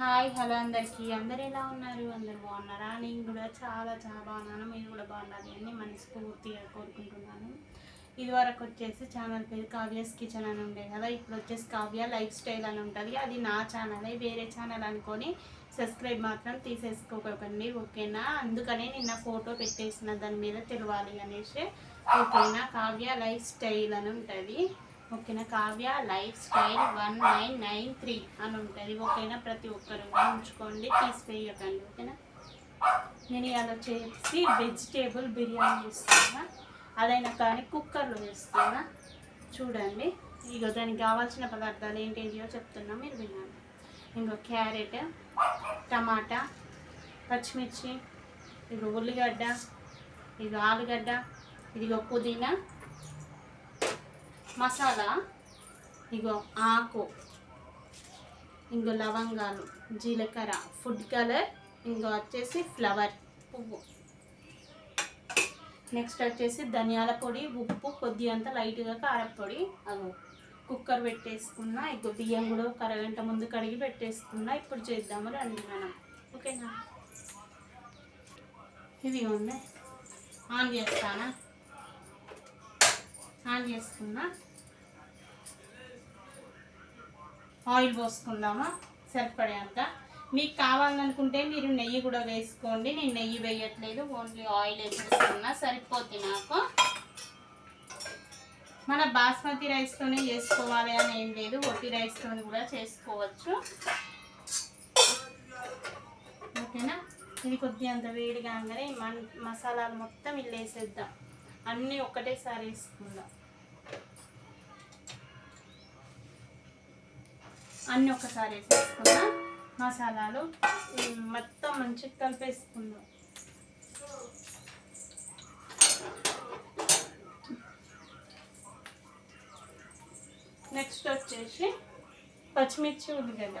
Hi hello అందరికీ. అందరు ఎలా ఉన్నారు? అందరు బాగున్నారా? నేను కూడా చాలా చాలా బాగున్నాను. మీరు కూడా బాగున్నారు అని మనస్ఫూర్తిగా కోరుకుంటున్నాను. ఇదివరకు వచ్చేసి ఛానల్ పేరు కావ్యస్ కిచెన్ అని ఉండే కదా ఇప్పుడు వచ్చేసి కావ్య లైఫ్ స్టైల్ అని ఉంటుంది. అది నా ఛానల్ వేరే ఛానల్ అనుకొని సబ్స్క్రైబ్ మాత్రం తీసేసుకోకండి ఓకేనా? అందుకనే నిన్న ఫోటో పెట్టేసిన దాని మీద తెలవాలి అనేసి ఓకేనా? కావ్య లైఫ్ స్టైల్ అని ఉంటుంది. ఓకేనా? Kavya life style one nine nine three అని ఉంటుంది. ఓకేనా? ప్రతి ఒక్కరు ఉంచుకోండి. తీసివేయకండి. ఓకేనా? నేను ఇలా చేసి వెజిటేబుల్ బిర్యానీ చేస్తున్నా. అదైనా కానీ కుక్కర్లో చేస్తున్నా. చూడండి. ఇక దానికి కావాల్సిన పదార్థాలు ఏంటేంటియో చెప్తున్నా. మీరు వినండి ఇంకో క్యారెట్ టమాటా పచ్చిమిర్చి ఇక ఉల్లిగడ్డ ఇక ఆలుగడ్డ ఇదిగో పుదీనా మసాలా ఇగో ఆకు ఇంకో లవంగాలు జీలకర్ర ఫుడ్ కలర్ ఇంకో వచ్చేసి ఫ్లవర్ పువ్వు. నెక్స్ట్ వచ్చేసి ధనియాల పొడి ఉప్పు కొద్ది అంత లైట్గా కారపొడి అగో కుక్కర్ పెట్టేసుకున్నా ఇగో బియ్యం కూడా ఒక అరగంట ముందు కడిగి పెట్టేసుకున్నా ఇప్పుడు చేద్దాము రండి మనం. ఓకేనా? ఇది ఉన్నాయి ఆన్ చేస్తానా? ఆన్ చేసుకున్నా ఆయిల్ పోసుకుందామా? సరిపడేంత. మీకు కావాలనుకుంటే మీరు నెయ్యి కూడా వేసుకోండి. నేను నెయ్యి వేయట్లేదు. ఓన్లీ ఆయిల్ వేసేస్తున్నా సరిపోద్ది నాకు. మన బాస్మతి రైస్తోనే చేసుకోవాలి అని ఏం లేదు. ఒట్టి రైస్తో కూడా చేసుకోవచ్చు. ఓకేనా? ఇది కొద్దిగా అంత వేడిగా మన మసాలాలు మొత్తం ఇల్లు వేసేద్దాం అన్నీ ఒక్కటేసారి వేసుకుందాం. అన్నీ ఒక్కసారి వేసేసుకున్నా మసాలాలు మొత్తం మంచిగా కలిపేసుకుందాం. నెక్స్ట్ వచ్చేసి పచ్చిమిర్చి ఉల్లిగడ్డ.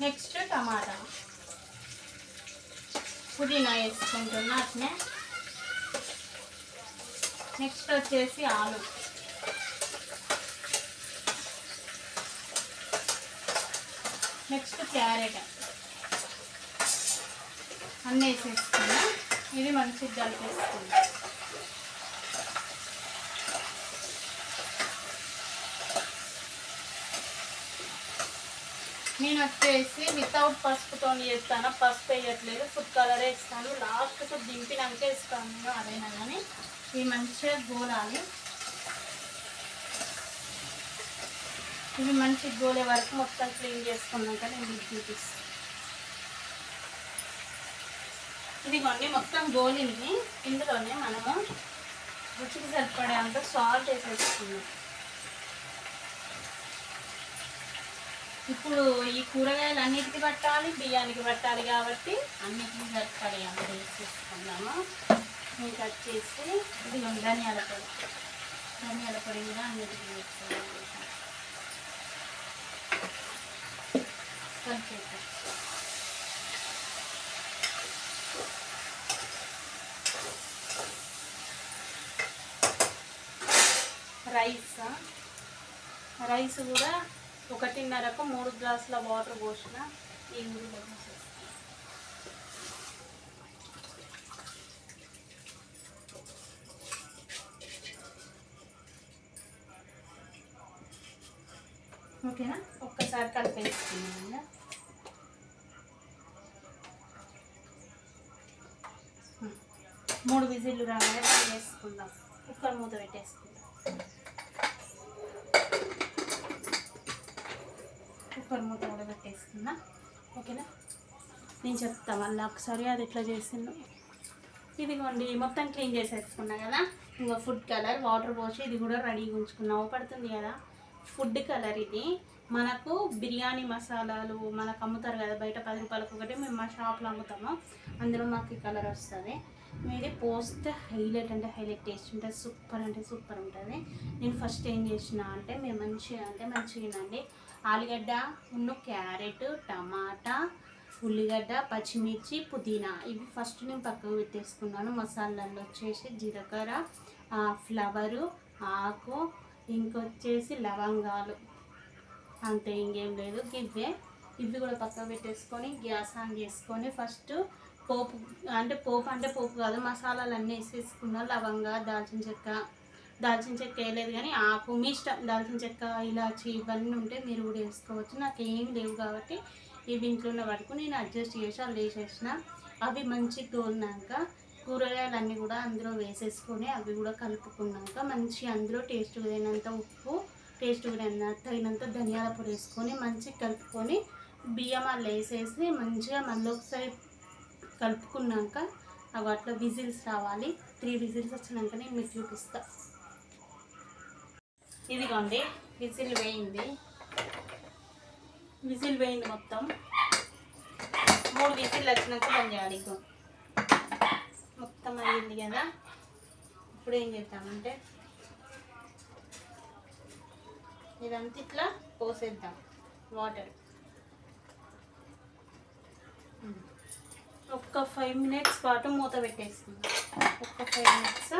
నెక్స్ట్ టమాటా. పుదీనా వేసుకుంటున్నా అట్నే. నెక్స్ట్ వచ్చేసి ఆలు. Next carrot. అన్నీ వేసేసుకున్నా. ఇది మంచిగా కలిపేసుకున్నా. నేను వచ్చేసి వితౌట్ పసుపుతో చేస్తాను పసుపు వేయట్లేదు ఫుడ్ కలర్ వేస్తాను లాస్ట్కు దింపినాక వేస్తాను నేను అదైనా కానీ ఇవి మంచిగా గోలాలి. ఇవి మంచిగా గోలే వరకు మొత్తం క్లీన్ చేసుకున్నాక నేను మీకు చూపిస్తాను. ఇదిగోండి మొత్తం గోలింది. ఇందులోనే మనము రుచికి సరిపడే అంత సాల్ట్ వేసేసుకున్నాం ఇప్పుడు ఈ కూరగాయలు అన్నిటికీ పట్టాలి బియ్యానికి పట్టాలి కాబట్టి అన్నిటికి సరిపడే అంత వేసేసుకున్నాము మీకు వచ్చేసి ఇది ధనియాల పొడి. ధనియాల పొడి కూడా అన్నిటికీ వేసుకోవాలి. కలిపేద్దాం రైస్? రైస్ కూడా ఒకటిన్నరకు మూడు గ్లాసుల వాటర్ పోసిన ఈ మూడు ఓకేనా? ఒక్కసారి కలిపేసుకున్నాను మూడు విజిల్లు రాగానే వేసుకుందాం. కుక్కర్ మూత పెట్టేసుకుందాం. కుక్కర్ మూత కూడా ఓకేనా? నేను చెప్తా మళ్ళీ ఒకసారి అది ఎట్లా చేసిందో. ఇదిగోండి మొత్తం క్లీన్ చేసేసుకున్నా కదా. ఇంకా ఫుడ్ కలర్ వాటర్ పోసి ఇది కూడా రెడీగా ఉంచుకున్నా. పడుతుంది కదా? ఫుడ్ కలర్ ఇది. మనకు బిర్యానీ మసాలాలు మనకు అమ్ముతారు కదా బయట పది రూపాయలకు ఒకటి మేము మా షాప్లో అమ్ముతాము. అందులో మాకు ఈ కలర్ వస్తుంది. మీది పోస్తే హైలైట్ అంటే హైలైట్ టేస్ట్ ఉంటుంది సూపర్ అంటే సూపర్ ఉంటుంది. నేను ఫస్ట్ ఏం చేసిన అంటే మేము మంచిగా అంటే మంచిగా అండి ఆలుగడ్డ ఉన్న క్యారెట్ టమాటా ఉల్లిగడ్డ పచ్చిమిర్చి పుదీనా. ఇవి ఫస్ట్ నేను పక్కకు పెట్టేసుకున్నాను. మసాలాల్లో వచ్చేసి జీలకర్ర ఫ్లవరు ఆకు ఇంకొచ్చేసి లవంగాలు. అంతే ఇంకేం లేదు. ఇవే. ఇవి కూడా పక్కకు పెట్టేసుకొని గ్యాస్ ఆన్ చేసుకొని ఫస్ట్ పోపు అంటే పోపు అంటే పోపు కాదు మసాలాలు అన్నీ వేసేసుకున్నా లవంగా దాల్చిన చెక్క దాల్చిన చెక్క వేయలేదు కానీ ఆకు మీ ఇష్టం. దాల్చిన చెక్క ఇలాచి ఇవన్నీ ఉంటే మీరు కూడా వేసుకోవచ్చు. నాకు ఏం లేవు కాబట్టి ఇవి ఇంట్లో ఉన్న వరకు నేను అడ్జస్ట్ చేసి అవి వేసేసిన. అవి మంచి తోలినాక కూరగాయలన్నీ కూడా అందులో వేసేసుకొని అవి కూడా కలుపుకున్నాక మంచి అందులో టేస్ట్ తగినంత ఉప్పు టేస్ట్ కూడా తగినంత ధనియాల పొడి వేసుకొని మంచి కలుపుకొని బియ్యం అల్లు వేసేసి మంచిగా మళ్ళీ ఒకసారి కలుపుకున్నాక అవి అట్లా విజిల్స్ రావాలి. త్రీ విజిల్స్ వచ్చినాకనే నేను మీకు చూపిస్తా. ఇదిగోండి విజిల్ వేయింది. విజిల్ వేయింది మొత్తం. మూడు విజిల్ వచ్చినాక బంద్ చేయాలి మొత్తం అయ్యింది కదా. ఇప్పుడు ఏం చేద్దామంటే ఇదంతా ఇట్లా పోసేద్దాం. వాటర్. ఒక్క ఫైవ్ మినిట్స్ పాటు మూత పెట్టేసుకుందాం ఒక్క ఫైవ్ మినిట్స్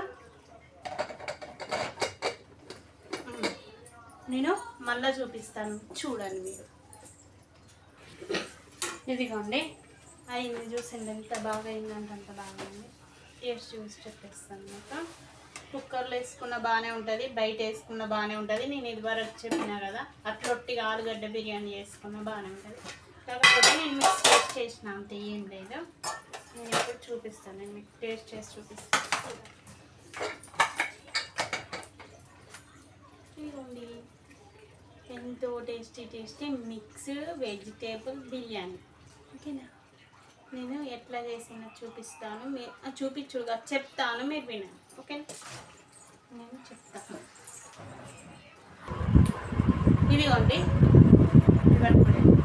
నేను మళ్ళీ చూపిస్తాను. చూడండి మీరు. ఇదిగోండి. అయింది. చూసింది ఎంత బాగా అయిందంటే అంత బాగా అయింది వేసి చూసి చెప్పేస్తాను అనమాట కుక్కర్లో వేసుకున్న బాగానే ఉంటుంది బయట వేసుకున్న బాగానే ఉంటుంది. నేను ఇదివరకు చెప్పినా కదా అట్లొట్టిగా ఆలుగడ్డ బిర్యానీ చేసుకున్న బాగానే ఉంటుంది. తర్వాత నేను మీకు టేస్ట్ చేసిన అంత ఏం లేదు. నేను ఇప్పుడు చూపిస్తాను. నేను మీకు టేస్ట్ చేసి చూపిస్తాను. ఇదిగోండి. ఎంతో tasty tasty mix vegetable biryani. ఓకేనా? నేను ఎట్లా చేసినా చూపిస్తాను. మీరు ఆ, చూపించుగా చెప్తాను మీరు వినండి. ఓకేనా? నేను చెప్తాను. ఇదిగోండి. ఇవ్వండి